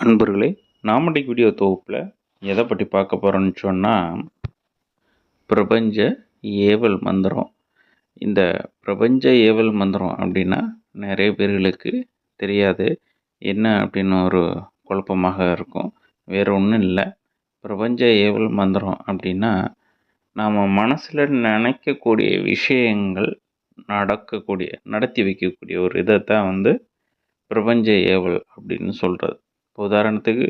அன்பர்களே நாம் வீடியோ தொகுப்பில் எதை பற்றி பார்க்க போகிறோன்னு சொன்னால் பிரபஞ்ச ஏவல் மந்திரம். இந்த பிரபஞ்ச ஏவல் மந்திரம் அப்படின்னா நிறைய பேர்களுக்கு தெரியாது. என்ன அப்படின்னு ஒரு குழப்பமாக இருக்கும். வேறு ஒன்றும் இல்லை. பிரபஞ்ச ஏவல் மந்திரம் அப்படின்னா நாம் மனசில் நினைக்கக்கூடிய விஷயங்கள் நடக்கக்கூடிய நடத்தி வைக்கக்கூடிய ஒரு இதை தான் வந்து பிரபஞ்ச ஏவல் அப்படின்னு சொல்கிறது இப்போ உதாரணத்துக்கு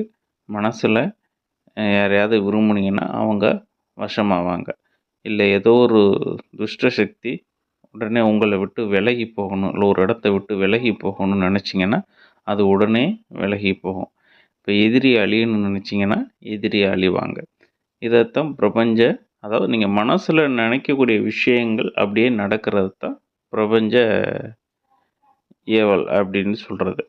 மனசில் யாரையாவது விரும்புனீங்கன்னா அவங்க வசமாவாங்க. இல்லை ஏதோ ஒரு துஷ்ட சக்தி உடனே உங்களை விட்டு விலகி போகணும் இல்லை ஒரு இடத்த விட்டு விலகி போகணும்னு நினச்சிங்கன்னா அது உடனே விலகி போகும். இப்போ எதிரி அழியணும்னு நினச்சிங்கன்னா எதிரி அழிவாங்க. இதைத்தான் பிரபஞ்ச அதாவது நீங்கள் மனசில் நினைக்கக்கூடிய விஷயங்கள் அப்படியே நடக்கிறது தான் பிரபஞ்ச ஏவல் அப்படின்னு சொல்கிறது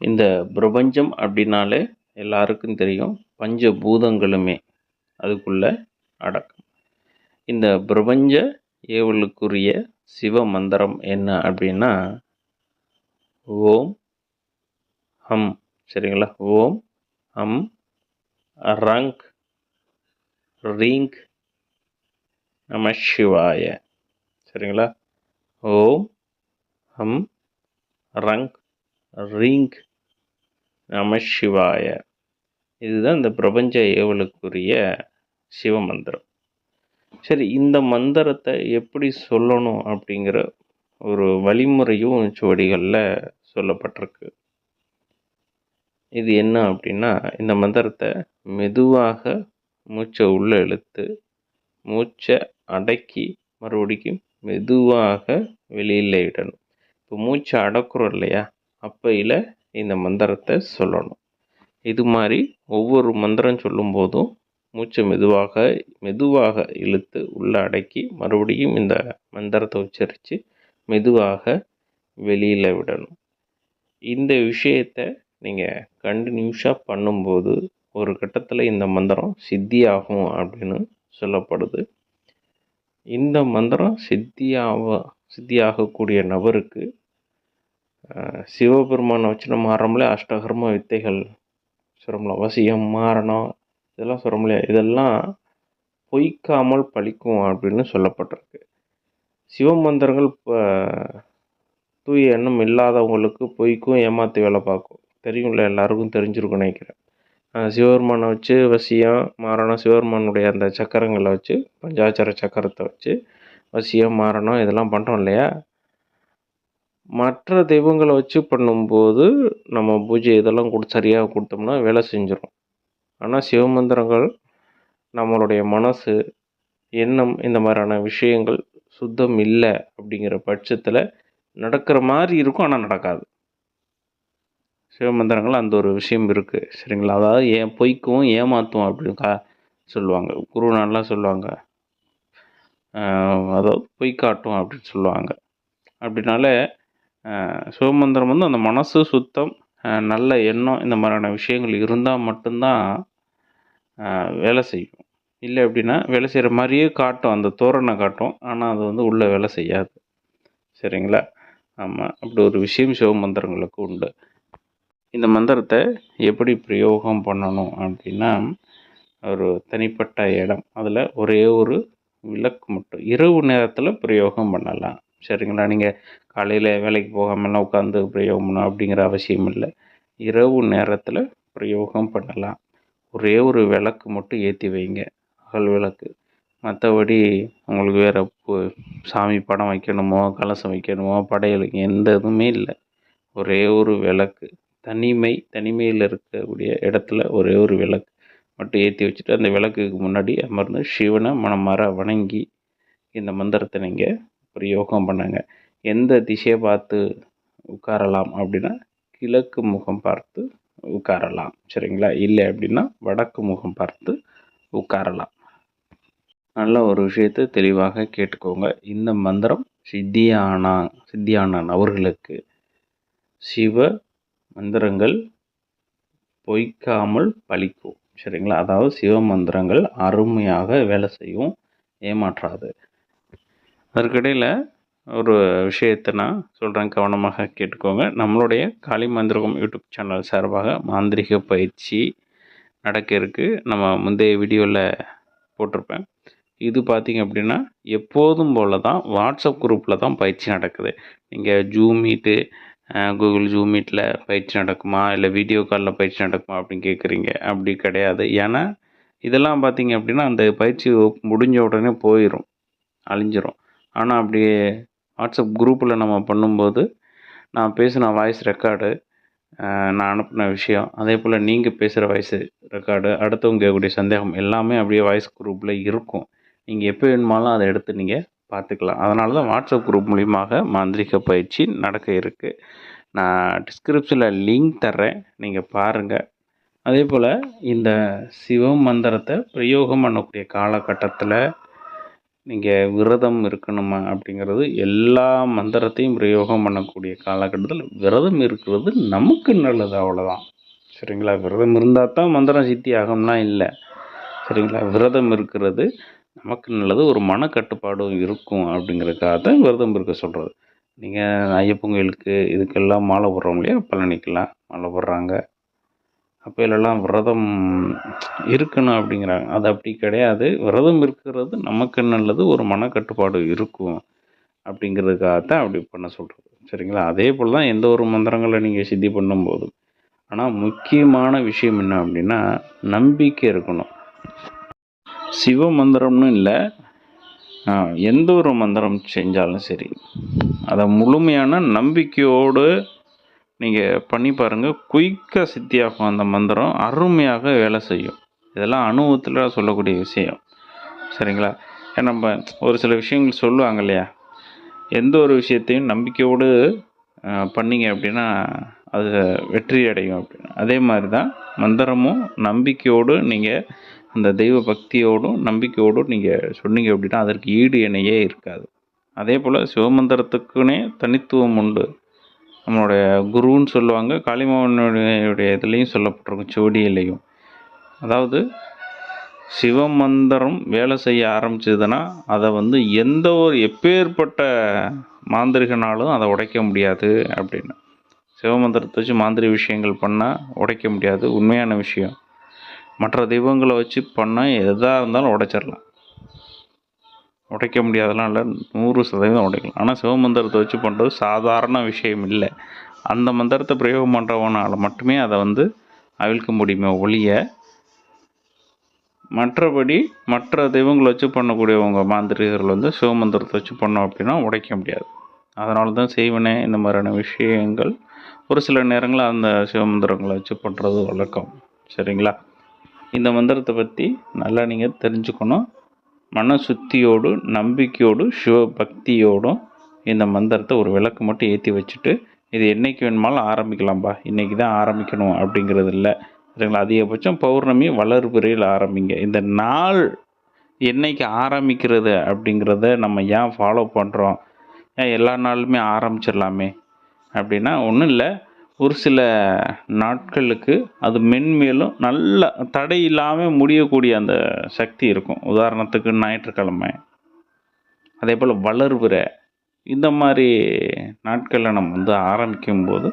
இந்த பிரபஞ்சம் அப்படின்னாலே எல்லாருக்கும் தெரியும். பஞ்ச பூதங்களுமே அதுக்குள்ளே அடக்கம். இந்த பிரபஞ்ச ஏவலுக்குரிய சிவ மந்திரம் என்ன அப்படின்னா ஓம் ஹம். சரிங்களா? ஓம் ஹம். ரங்க். ரீங்க். நம சிவாய. சரிங்களா? ஓம் ஹம். ரங்க். ரீங்க். நம சிவாய. இதுதான் இந்த பிரபஞ்ச ஏவலுக்குரிய சிவ மந்திரம். சரி இந்த மந்திரத்தை எப்படி சொல்லணும் அப்படிங்கிற ஒரு வழிமுறையும் சுவடிகளில் சொல்லப்பட்டிருக்கு. இது என்ன அப்படின்னா இந்த மந்திரத்தை மெதுவாக மூச்சை உள்ளே இழுத்து மூச்சை அடக்கி மறுபடிக்கும் மெதுவாக வெளியில் விடணும். இப்போ மூச்சை அடக்குறோம் இல்லையா? அப்பையில் இந்த மந்திரத்தை சொல்லணும். இது மாதிரி ஒவ்வொரு மந்திரம் சொல்லும்போதும் மூச்சை மெதுவாக மெதுவாக இழுத்து உள்ளே அடக்கி மறுபடியும் இந்த மந்திரத்தை உச்சரித்து மெதுவாக வெளியில் விடணும். இந்த விஷயத்தை நீங்கள் கண்டினியூஸாக பண்ணும்போது ஒரு கட்டத்தில் இந்த மந்திரம் சித்தியாகும் அப்படின்னு சொல்லப்படுது. இந்த மந்திரம் சித்தியாக சித்தியாகக்கூடிய நபருக்கு சிவபெருமானை வச்சு நம்ம ஆரம்பலே அஷ்டகர்ம வித்தைகள் சொல்கிறோம்ல வசியம் மாரணம் இதெல்லாம் சொல்கிறோம் இதெல்லாம் பொய்க்காமல் பழிக்கும் அப்படின்னு சொல்லப்பட்டிருக்கு. சிவமந்திரங்கள் இப்போ தூய எண்ணம் இல்லாதவங்களுக்கு பொய்க்கும் ஏமாற்றி வேலை பார்க்கும். தெரியும்ல எல்லாருக்கும் தெரிஞ்சிருக்கும் நினைக்கிறேன். சிவபெருமானை வச்சு வசியம் மாரணம் சிவபெருமானுடைய அந்த சக்கரங்களை வச்சு பஞ்சாச்சர சக்கரத்தை வச்சு வசியம் மாரணம் இதெல்லாம் பண்ணுறோம் இல்லையா? மற்ற தெய்வங்களை வச்சு பண்ணும்போது நம்ம பூஜை இதெல்லாம் கொடு சரியாக கொடுத்தோம்னா வேலை செஞ்சிடும் ஆனால் சிவமந்திரங்கள் நம்மளுடைய மனசு எண்ணம் இந்த மாதிரியான விஷயங்கள் சுத்தம் இல்லை அப்படிங்கிற பட்சத்தில் நடக்கிற மாதிரி இருக்கும் ஆனால் நடக்காது. சிவமந்திரங்கள் அந்த ஒரு விஷயம் இருக்குது சரிங்களா? அதாவது ஏன் பொய்க்கும் ஏமாத்தும் அப்படின்னு கா சொல்லுவாங்க. குருநாள்லாம் சொல்லுவாங்க. அதாவது பொய் காட்டும் அப்படின்னு சொல்லுவாங்க. அப்படின்னால சிவமந்திரம் வந்து அந்த மனசு சுத்தம் நல்ல எண்ணம் இந்த மாதிரியான விஷயங்கள் இருந்தால் மட்டும்தான் வேலை செய்யும். இல்லை அப்படின்னா வேலை செய்கிற மாதிரியே காட்டும் அந்த தோரணை காட்டும். ஆனால் அது வந்து உள்ளே வேலை செய்யாது. சரிங்களா? ஆமாம் அப்படி ஒரு விஷயம் சிவமந்திரங்களுக்கு உண்டு. இந்த மந்திரத்தை எப்படி பிரயோகம் பண்ணணும் அப்படின்னா ஒரு தனிப்பட்ட இடம். அதில் ஒரே ஒரு விளக்கு மட்டும். இரவு நேரத்தில் பிரயோகம் பண்ணலாம். சரிங்களா? நீங்கள் காலையில் வேலைக்கு போகாமலாம் உட்காந்து பிரயோகம் பண்ணணும் அப்படிங்கிற அவசியம் இல்லை. இரவு நேரத்தில் பிரயோகம் பண்ணலாம். ஒரே ஒரு விளக்கு மட்டும் ஏற்றி வைங்க. அகல் விளக்கு. மற்றபடி உங்களுக்கு வேறு சாமி படம் வைக்கணுமோ கலசம் வைக்கணுமோ படையல் எந்த இதுவுமே இல்லை. ஒரே ஒரு விளக்கு. தனிமை தனிமையில் இருக்கக்கூடிய இடத்துல ஒரே ஒரு விளக்கு மட்டும் ஏற்றி வச்சுட்டு அந்த விளக்குக்கு முன்னாடி அமர்ந்து சிவனை மனமாற வணங்கி இந்த மந்திரத்தை நீங்கள் பிரயோகம் பண்ணுங்க. எந்த திசையை பார்த்து உட்காரலாம் அப்படின்னா கிழக்கு முகம் பார்த்து உட்காரலாம். சரிங்களா? இல்லை அப்படின்னா வடக்கு முகம் பார்த்து உட்காரலாம். நல்ல ஒரு விஷயத்தை தெளிவாக கேட்டுக்கோங்க. இந்த மந்திரம் சித்தியானா சித்தியானான் நபர்களுக்கு சிவ மந்திரங்கள் பொய்க்காமல் பழிக்கும். சரிங்களா? அதாவது சிவ மந்திரங்கள் அருமையாக வேலை செய்யும். ஏமாற்றாது. அதற்கிடையில் ஒரு விஷயத்தை நான் சொல்கிறேன் கவனமாக கேட்டுக்கோங்க. நம்மளுடைய காளி மந்திரகம் யூடியூப் சேனல் சார்பாக மாந்திரிக பயிற்சி நடக்க இருக்குது நம்ம முந்தைய வீடியோவில் போட்டிருப்பேன். இது பார்த்தீங்க அப்படின்னா எப்போதும் போல தான் வாட்ஸ்அப் குரூப்பில் தான் பயிற்சி நடக்குது. நீங்கள் ஜூம் மீட்டு கூகுள் ஜூம் மீட்டில் பயிற்சி நடக்குமா? இல்லை வீடியோ காலில் பயிற்சி நடக்குமா? அப்படின்னு கேட்குறீங்க அப்படி கிடையாது. ஏன்னா இதெல்லாம் பார்த்தீங்க அப்படின்னா அந்த பயிற்சி முடிஞ்ச உடனே போயிடும் அழிஞ்சிரும். ஆனால் அப்படியே வாட்ஸ்அப் குரூப்பில் நம்ம பண்ணும்போது நான் பேசின வாய்ஸ் ரெக்கார்டு நான் அனுப்பின விஷயம். அதே போல் நீங்கள் பேசுகிற வாய்ஸ் ரெக்கார்டு அடுத்தவங்க கேட்கக்கூடிய சந்தேகம் எல்லாமே அப்படியே வாய்ஸ் குரூப்பில் இருக்கும். நீங்கள் எப்போ வேணுமாலும் அதை எடுத்து நீங்கள் பார்த்துக்கலாம். அதனால தான் வாட்ஸ்அப் குரூப் மூலியமாக மாந்திரிக பயிற்சி நடக்க இருக்குது நான் டிஸ்கிரிப்ஷனில் லிங்க் தர்றேன். நீங்கள் பாருங்கள் அதே போல் இந்த சிவ மந்திரத்தை பிரயோகம் பண்ணக்கூடிய காலகட்டத்தில் நீங்கள் விரதம் இருக்கணுமா அப்படிங்கிறது எல்லா மந்திரத்தையும் பிரயோகம் பண்ணக்கூடிய காலகட்டத்தில் விரதம் இருக்கிறது நமக்கு நல்லது அவ்வளோதான் சரிங்களா? விரதம் இருந்தால் தான் மந்திரம் சித்தி ஆகும்னா இல்லை. சரிங்களா? விரதம் இருக்கிறது நமக்கு நல்லது ஒரு மனக்கட்டுப்பாடும் இருக்கும் அப்படிங்கிறதுக்காக தான் விரதம் இருக்க சொல்கிறது நீங்கள் ஐயப்பன் கோயிலுக்கு இதுக்கெல்லாம் மாலை போடுறோம் இல்லையா? பழனிக்கெல்லாம் மாலை போடுறாங்க. அப்போலெல்லாம் விரதம் இருக்கணும் அப்படிங்கிறாங்க. அது அப்படி கிடையாது. விரதம் இருக்கிறது நமக்கு நல்லது ஒரு மனக்கட்டுப்பாடு இருக்கும் அப்படிங்கிறதுக்காகத்தான் அப்படி பண்ண சொல்கிறது சரிங்களா? அதே போல் தான் எந்த ஒரு மந்திரங்களை நீங்கள் சித்தி பண்ணும்போதும். ஆனால் முக்கியமான விஷயம் என்ன அப்படின்னா நம்பிக்கை இருக்கணும். சிவ மந்திரம்னு இல்லை. எந்த ஒரு மந்திரம் செஞ்சாலும் சரி அதை முழுமையான நம்பிக்கையோடு நீங்கள் பண்ணி பாருங்கள் குயிக்காக சித்தியாகும் அந்த மந்திரம் அருமையாக வேலை செய்யும். இதெல்லாம் அனுபவத்தில் சொல்லக்கூடிய விஷயம். சரிங்களா? ஏன்னா நம்ம ஒரு சில விஷயங்கள் சொல்லுவாங்க இல்லையா? எந்த ஒரு விஷயத்தையும் நம்பிக்கையோடு பண்ணிங்க அப்படின்னா அது வெற்றி அடையும் அப்படின்னு. அதே மாதிரி தான் மந்திரமும் நம்பிக்கையோடு நீங்கள் அந்த தெய்வ பக்தியோடும் நம்பிக்கையோடும் நீங்கள் சொன்னீங்க அப்படின்னா அதற்கு ஈடு இணையே இருக்காது. அதே போல் சிவமந்திரத்துக்குனே தனித்துவம் உண்டு. நம்மளுடைய குருன்னு சொல்லுவாங்க காளிமாவனுடைய இதுலேயும் சொல்லப்பட்டிருக்கும் சுவடியிலையும். அதாவது சிவமந்திரம் வேலை செய்ய ஆரம்பிச்சதுன்னா அதை வந்து எந்த ஒரு எப்பேற்பட்ட மாந்திரிகனாலும் அதை உடைக்க முடியாது அப்படின்னு. சிவமந்திரத்தை வச்சு மாந்திரி விஷயங்கள் பண்ணால் உடைக்க முடியாது உண்மையான விஷயம். மற்ற தெய்வங்களை வச்சு பண்ணால் எதாக இருந்தாலும் உடைச்சிடலாம். உடைக்க முடியாதெல்லாம் இல்லை. நூறு சதவீதம் உடைக்கலாம். ஆனால் சிவமந்திரத்தை வச்சு பண்ணுறது சாதாரண விஷயம் இல்லை. அந்த மந்திரத்தை பிரயோகம் பண்ணுறவனால் மட்டுமே அதை வந்து அவிழ்க்க முடியுமே ஒழிய மற்றபடி மற்ற தெய்வங்களை வச்சு பண்ணக்கூடியவங்க மாந்திரிகர்கள் வந்து சிவமந்திரத்தை வச்சு பண்ணோம் அப்படின்னா உடைக்க முடியாது. அதனால தான் செய்வனே இந்த மாதிரியான விஷயங்கள். ஒரு சில நேரங்களில் அந்த சிவமந்திரங்களை வச்சு பண்ணுறது வழக்கம். சரிங்களா? இந்த மந்திரத்தை பற்றி நல்லா நீங்கள் தெரிஞ்சுக்கணும். மன சுத்தியோடு நம்பிக்கையோடு சிவ பக்தியோடும் இந்த மந்திரத்தை ஒரு விளக்கு மட்டும் ஏற்றி வச்சுட்டு இது என்றைக்கு வேணுமாலும் ஆரம்பிக்கலாம்ப்பா இன்றைக்கி தான் ஆரம்பிக்கணும் அப்படிங்கிறது இல்லை. சரிங்களா? அதிகபட்சம் பௌர்ணமி வளர்பிறையில் ஆரம்பிங்க. இந்த நாள் என்னைக்கு ஆரம்பிக்கிறது அப்படிங்கிறத நம்ம ஏன் ஃபாலோ பண்ணுறோம் ஏன் எல்லா நாளுமே ஆரம்பிச்சிடலாமே? அப்படின்னா ஒன்றும் இல்லை. ஒரு சில நாட்களுக்கு அது மென்மேலும் நல்ல தடை இல்லாமல் முடியக்கூடிய அந்த சக்தி இருக்கும். உதாரணத்துக்கு ஞாயிற்றுக்கிழமை. அதே போல் வளர்வுற இந்த மாதிரி நாட்களில் நம்ம வந்து ஆரம்பிக்கும்போது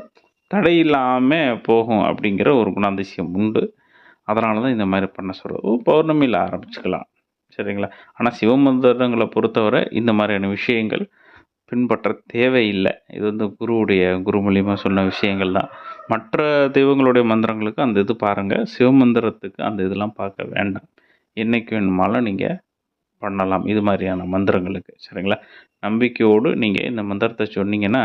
தடை இல்லாமல் போகும் அப்படிங்கிற ஒரு குணாதிசயம் உண்டு. அதனால தான் இந்த மாதிரி பண்ண சொல்கிறது பௌர்ணமியில் ஆரம்பிச்சுக்கலாம். சரிங்களா? ஆனால் சிவமந்திரங்களை பொறுத்தவரை இந்த மாதிரியான விஷயங்கள் பின்பற்ற தேவையில்லை. இது வந்து குருவுடைய குரு மூலியமாக சொன்ன விஷயங்கள் தான். மற்ற தெய்வங்களுடைய மந்திரங்களுக்கு அந்த இது பாருங்கள் சிவமந்திரத்துக்கு அந்த இதெல்லாம் பார்க்க வேண்டாம். என்றைக்கு வேணுமாலும் நீங்கள் பண்ணலாம். இது மாதிரியான மந்திரங்களுக்கு. சரிங்களா? நம்பிக்கையோடு நீங்கள் இந்த மந்திரத்தை சொன்னீங்கன்னா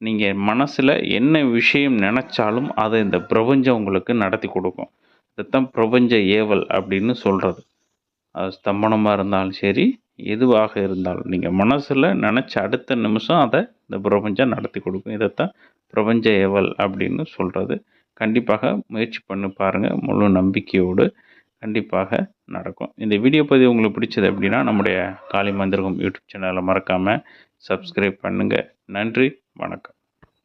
நீங்கள் மனசில் என்ன விஷயம் நினச்சாலும் அதை இந்த பிரபஞ்சம் உங்களுக்கு நடத்தி கொடுக்கும். இதுதான் பிரபஞ்ச ஏவல் அப்படின்னு சொல்கிறது அது ஸ்தம்பனமாக இருந்தாலும் சரி எதுவாக இருந்தாலும் நீங்கள் மனசில் நினச்ச அடுத்த நிமிஷம் அதை இந்த பிரபஞ்சம் நடத்தி கொடுக்கும். இதைத்தான் பிரபஞ்ச ஏவல் அப்படின்னு சொல்கிறது கண்டிப்பாக முயற்சி பண்ணி பாருங்கள் முழு நம்பிக்கையோடு கண்டிப்பாக நடக்கும். இந்த வீடியோ பதிவு உங்களுக்கு பிடிச்சது அப்படின்னா நம்முடைய காளி மந்திரகம் யூடியூப் சேனலை மறக்காமல் சப்ஸ்கிரைப் பண்ணுங்கள் நன்றி. வணக்கம்.